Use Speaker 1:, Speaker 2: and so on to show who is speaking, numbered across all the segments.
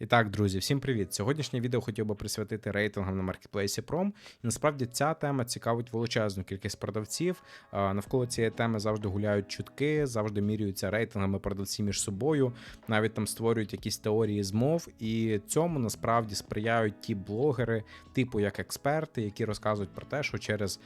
Speaker 1: І так, друзі, всім привіт! Сьогоднішнє відео хотів би присвятити рейтингам на маркетплейсі Prom. І насправді ця тема цікавить величезну кількість продавців. Навколо цієї теми завжди гуляють чутки, завжди міряються рейтингами продавці між собою, навіть там створюють якісь теорії змов. І цьому насправді сприяють ті блогери, типу як експерти, які розказують про те, що через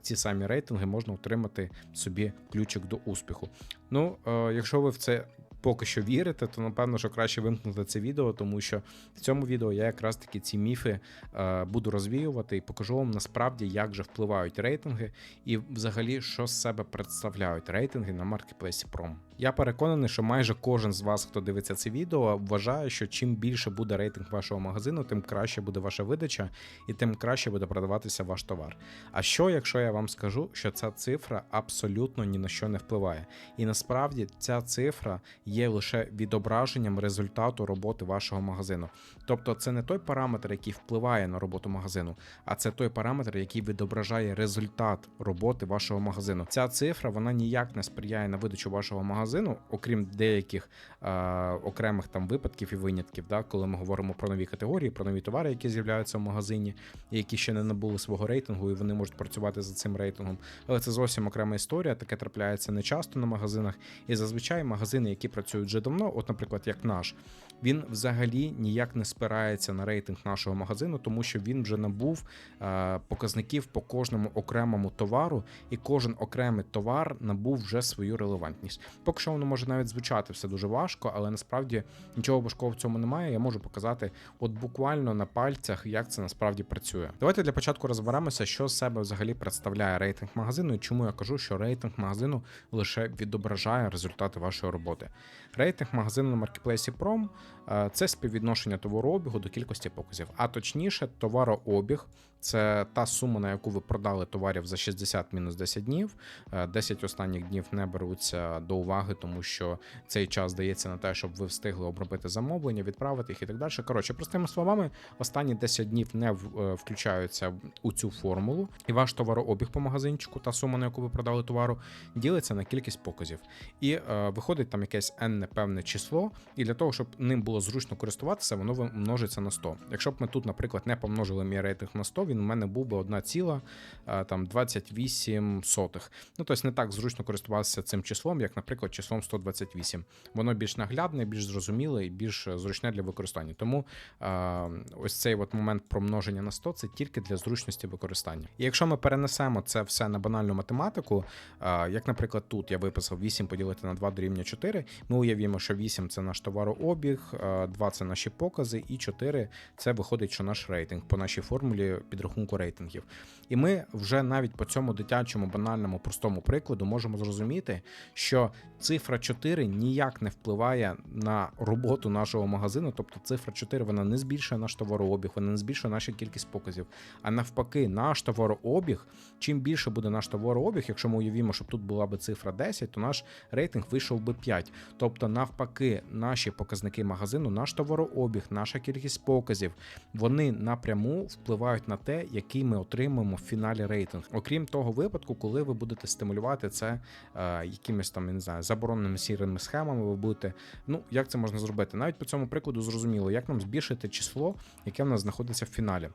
Speaker 1: ці самі рейтинги можна отримати собі ключик до успіху. Ну, якщо ви в це поки що вірите, то напевно, що краще вимкнути це відео, тому що в цьому відео я якраз таки ці міфи е, буду розвіювати і покажу вам насправді, як же впливають рейтинги, і взагалі, що з себе представляють рейтинги на маркетплейсі Prom. Я переконаний, що майже кожен з вас, хто дивиться це відео, вважає, що чим більше буде рейтинг вашого магазину, тим краще буде ваша видача, і тим краще буде продаватися ваш товар. А що, якщо я вам скажу, що ця цифра абсолютно ні на що не впливає? І насправді ця цифра є лише відображенням результату роботи вашого магазину. Тобто, це не той параметр, який впливає на роботу магазину, а це той параметр, який відображає результат роботи вашого магазину. Ця цифра вона ніяк не сприяє на видачу вашого магазину, окрім деяких е, окремих там випадків і винятків, да, коли ми говоримо про нові категорії, про нові товари, які з'являються в магазині, які ще не набули свого рейтингу, і вони можуть працювати за цим рейтингом. Але це зовсім окрема історія. Таке трапляється не часто на магазинах, і зазвичай магазини, які працюють вже давно, от, наприклад, як наш, він взагалі ніяк не спирається на рейтинг нашого магазину, тому що він вже набув е, показників по кожному окремому товару, і кожен окремий товар набув вже свою релевантність. Поки що воно може навіть звучати все дуже важко, але насправді нічого важкого в цьому немає. Я можу показати, от буквально на пальцях, як це насправді працює. Давайте для початку розберемося, що з себе взагалі представляє рейтинг магазину, і чому я кажу, що рейтинг магазину лише відображає результати вашої роботи. Рейтинг магазину на маркетплейсі Prom е, – це співвідношення товарообігу до кількості показів, а точніше, товарообіг це та сума, на яку ви продали товарів за 60 мінус 10 днів. Е, 10 останніх днів не беруться до уваги, тому що цей час дається на те, щоб ви встигли обробити замовлення, відправити їх і так далі. Коротше, простими словами, останні 10 днів не е, включаються у цю формулу, і ваш товарообіг по магазинчику, та сума, на яку ви продали товару, ділиться на кількість показів. І е, виходить там якесь n непевне число, і для того, щоб ним було зручно користуватися, воно множиться на 100. Якщо б ми тут, наприклад, не помножили мій рейтинг на 100, він у мене був би 1 е, там 28 сотих. Ну тобто не так зручно користуватися цим числом, як, наприклад, числом 128. Воно більш наглядне, більш зрозуміле і більш зручне для використання. Тому е, ось цей от момент промноження на 100 це тільки для зручності використання. І якщо ми перенесемо це все на банальну математику, е, як, наприклад, тут я виписав 8 поділити на 2 дорівнює 4, ми уявімо, що 8 це наш товарообіг, е, 2 це наші покази, і 4 це виходить, що наш рейтинг по нашій формулі підрахунку рейтингів. І ми вже навіть по цьому дитячому банальному простому прикладу можемо зрозуміти, що цифра 4 ніяк не впливає на роботу нашого магазину. Тобто цифра 4 вона не збільшує наш товарообіг, вона не збільшує нашу кількість показів. А навпаки, наш товарообіг, чим більше буде наш товарообіг, якщо ми уявімо, щоб тут була би цифра 10, то наш рейтинг вийшов би 5. Тобто, навпаки, наші показники магазину, наш товарообіг, наша кількість показів, вони напряму впливають на те, який ми отримаємо в фіналі рейтинг. Окрім того випадку, коли ви будете стимулювати це е, якимись там, я не знаю, забороненими сірими схемами, ви будете. Ну, як це можна зробити? Навіть по цьому прикладу зрозуміло, як нам збільшити число, яке в нас знаходиться в фіналі.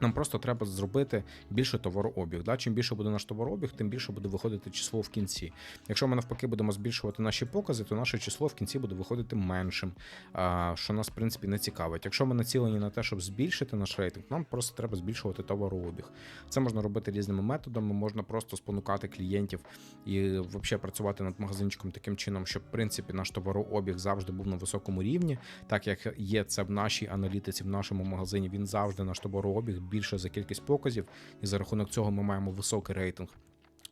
Speaker 1: Нам просто треба зробити більше товарообіг. Да? Чим більше буде наш товарообіг, тим більше буде виходити число в кінці. Якщо ми навпаки будемо збільшувати наші покази, то наше число в кінці буде виходити меншим, що нас в принципі не цікавить. Якщо ми націлені на те, щоб збільшити наш рейтинг, нам просто треба збільшувати товарообіг. Це можна робити різними методами, можна просто спонукати клієнтів і взагалі працювати над магазинчиком таким чином, щоб в принципі наш товарообіг завжди був на високому рівні, так як є це в нашій аналітиці, в нашому магазині. Він завжди наш товарообіг більше за кількість показів, і за рахунок цього ми маємо високий рейтинг.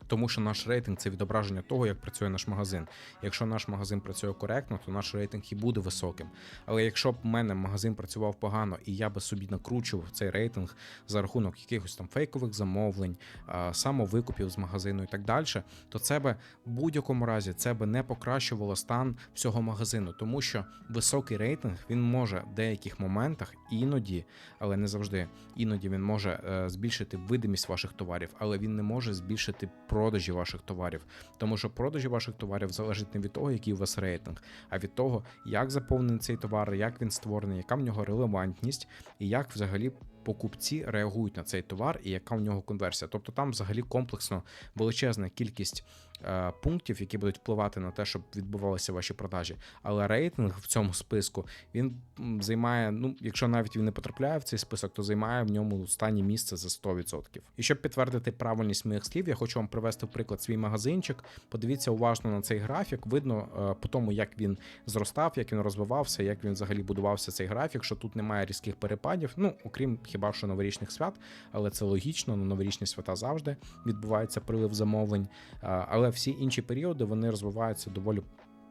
Speaker 1: Тому що наш рейтинг це відображення того, як працює наш магазин. Якщо наш магазин працює коректно, то наш рейтинг і буде високим. Але якщо б в мене магазин працював погано, і я би собі накручував цей рейтинг за рахунок якихось там фейкових замовлень, самовикупів з магазину і так далі, то це би в будь-якому разі це би не покращувало стан всього магазину, тому що високий рейтинг він може в деяких моментах іноді, але не завжди, іноді він може е, збільшити видимість ваших товарів, але він не може збільшити продажі ваших товарів. Тому що продажі ваших товарів залежить не від того, який у вас рейтинг, а від того, як заповнений цей товар, як він створений, яка в нього релевантність і як взагалі. Покупці реагують на цей товар і яка в нього конверсія. Тобто там взагалі комплексно величезна кількість пунктів, які будуть впливати на те, щоб відбувалися ваші продажі. Але рейтинг в цьому списку він займає, ну якщо навіть він не потрапляє в цей список, то займає в ньому останнє місце за 100%. І щоб підтвердити правильність моїх слів, я хочу вам привести в приклад свій магазинчик. Подивіться уважно на цей графік. Видно е, по тому, як він зростав, як він розвивався, як він взагалі будувався цей графік, що тут немає різких перепадів. Ну окрім хіба що новорічних свят, але це логічно. На новорічні свята завжди відбувається прилив замовлень. Е, Але всі інші періоди вони розвиваються доволі.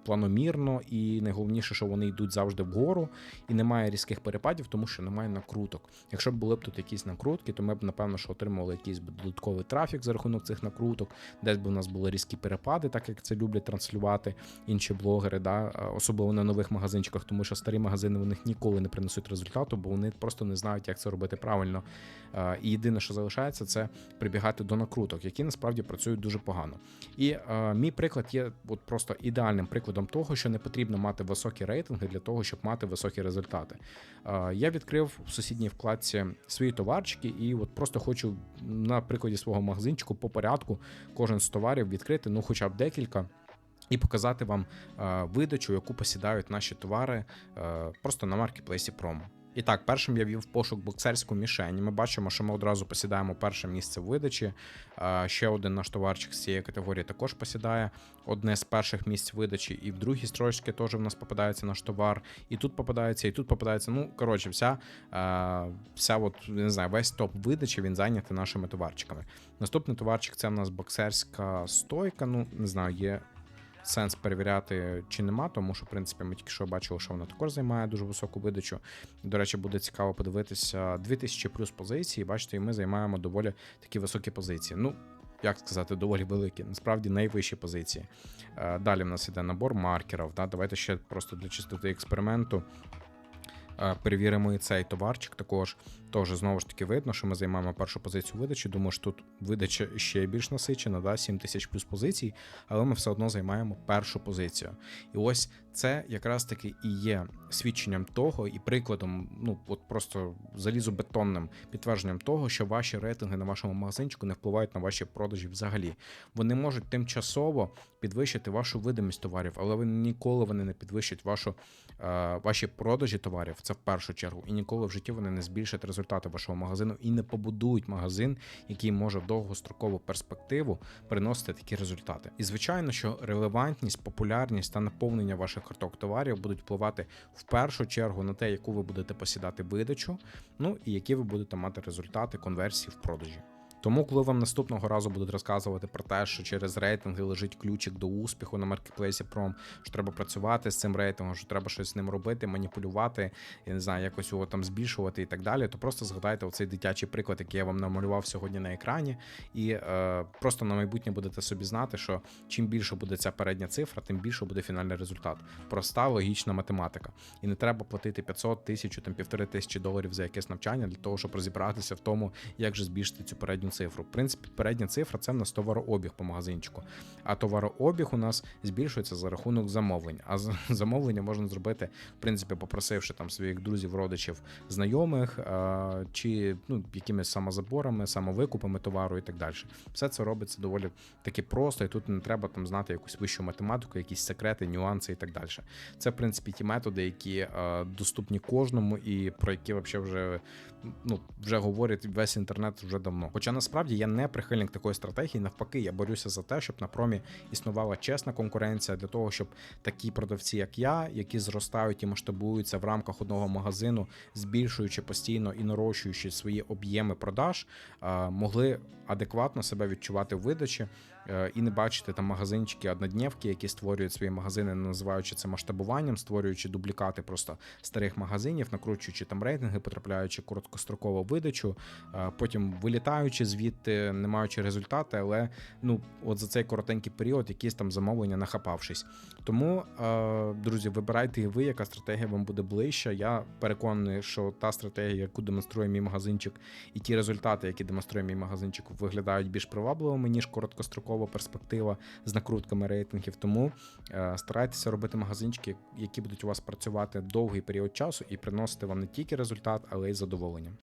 Speaker 1: Планомірно, і найголовніше, що вони йдуть завжди вгору, і немає різких перепадів, тому що немає накруток. Якщо б були б тут якісь накрутки, то ми б напевно що отримували якийсь додатковий трафік за рахунок цих накруток, десь би у нас були різкі перепади, так як це люблять транслювати інші блогери, да, особливо на нових магазинчиках, тому що старі магазини у них ніколи не принесуть результату, бо вони просто не знають, як це робити правильно. І єдине, що залишається, це прибігати до накруток, які насправді працюють дуже погано. І мій приклад є от просто ідеальним прикладом того, що не потрібно мати високі рейтинги для того, щоб мати високі результати. Е, я відкрив в сусідній вкладці свої товарчики, і от просто хочу на прикладі свого магазинчику по порядку кожен з товарів відкрити, ну хоча б декілька. І показати вам е, видачу, яку посідають наші товари е, просто на маркетплейсі промо. І так, першим я ввів пошук боксерську мішень. Ми бачимо, що ми одразу посідаємо перше місце в видачі. Ще один наш товарчик з цієї категорії також посідає одне з перших місць видачі, і в другій строчці теж в нас попадається наш товар. І тут попадається, і тут попадається. Ну, коротше, вся, вся от, не знаю, весь топ видачі він зайнятий нашими товарчиками. Наступний товарчик це в нас боксерська стойка. Ну, не знаю, є сенс перевіряти чи нема, тому що, в принципі, ми тільки що бачили, що вона також займає дуже високу видачу. До речі, буде цікаво подивитися 2000 плюс позицій. Бачите, і ми займаємо доволі такі високі позиції. Ну, як сказати, доволі великі, насправді найвищі позиції. Е, Далі в нас іде набор маркерів. Да? Давайте ще просто для чистоти експерименту. е, Перевіримо і цей товарчик також. Тож знову ж таки видно, що ми займаємо першу позицію видачі. Думаю, що тут видача ще більш насичена, да, 7 тисяч плюс позицій, але ми все одно займаємо першу позицію. І ось це якраз таки і є свідченням того і прикладом, ну от просто залізобетонним підтвердженням того, що ваші рейтинги на вашому магазинчику не впливають на ваші продажі взагалі. Вони можуть тимчасово підвищити вашу видимість товарів, але вони ніколи вони не підвищать вашу, е, ваші продажі товарів. Це в першу чергу, і ніколи в житті вони не збільшать результати вашого магазину і не побудують магазин, який може довгострокову перспективу приносити такі результати. І звичайно, що релевантність, популярність та наповнення ваших карток товарів будуть впливати в першу чергу на те, яку ви будете посідати видачу, ну і які ви будете мати результати конверсії в продажі. Тому, коли вам наступного разу будуть розказувати про те, що через рейтинги лежить ключик до успіху на маркетплейсі Prom, що треба працювати з цим рейтингом, що треба щось з ним робити, маніпулювати, я не знаю, якось його там збільшувати і так далі, то просто згадайте оцей дитячий приклад, який я вам намалював сьогодні на екрані, і е, просто на майбутнє будете собі знати, що чим більше буде ця передня цифра, тим більше буде фінальний результат. Проста логічна математика. І не треба платити 500 тисяч, там півтори тисячі доларів за якесь навчання для того, щоб розібратися в тому, як же збільшити цю передню цифру. В принципі, передня цифра це в нас товарообіг по магазинчику. А товарообіг у нас збільшується за рахунок замовлень. А замовлення можна зробити, в принципі, попросивши там своїх друзів, родичів, знайомих чи ну, якимись самозаборами, самовикупами товару і так далі. Все це робиться доволі таки просто, і тут не треба там знати якусь вищу математику, якісь секрети, нюанси і так далі. Це, в принципі, ті методи, які доступні кожному, і про які вообще вже ну вже говорить весь інтернет вже давно. Хоча насправді я не прихильник такої стратегії. Навпаки, я борюся за те, щоб на промі існувала чесна конкуренція для того, щоб такі продавці, як я, які зростають і масштабуються в рамках одного магазину, збільшуючи постійно і нарощуючи свої об'єми продаж, могли адекватно себе відчувати в видачі і не бачити там магазинчики однодневки, які створюють свої магазини, називаючи це масштабуванням, створюючи дублікати просто старих магазинів, накручуючи там рейтинги, потрапляючи короткострокову видачу, е, потім вилітаючи звідти, не маючи результати, але ну от за цей коротенький період якісь там замовлення нахапавшись. Тому, е, друзі, вибирайте ви, яка стратегія вам буде ближча. Я переконаний, що та стратегія, яку демонструє мій магазинчик, і ті результати, які демонструє мій магазинчик, виглядають більш привабливими, ніж короткострокова довгострокова перспектива з накрутками рейтингів. Тому е, старайтеся робити магазинчики, які будуть у вас працювати довгий період часу і приносити вам не тільки результат, але й задоволення.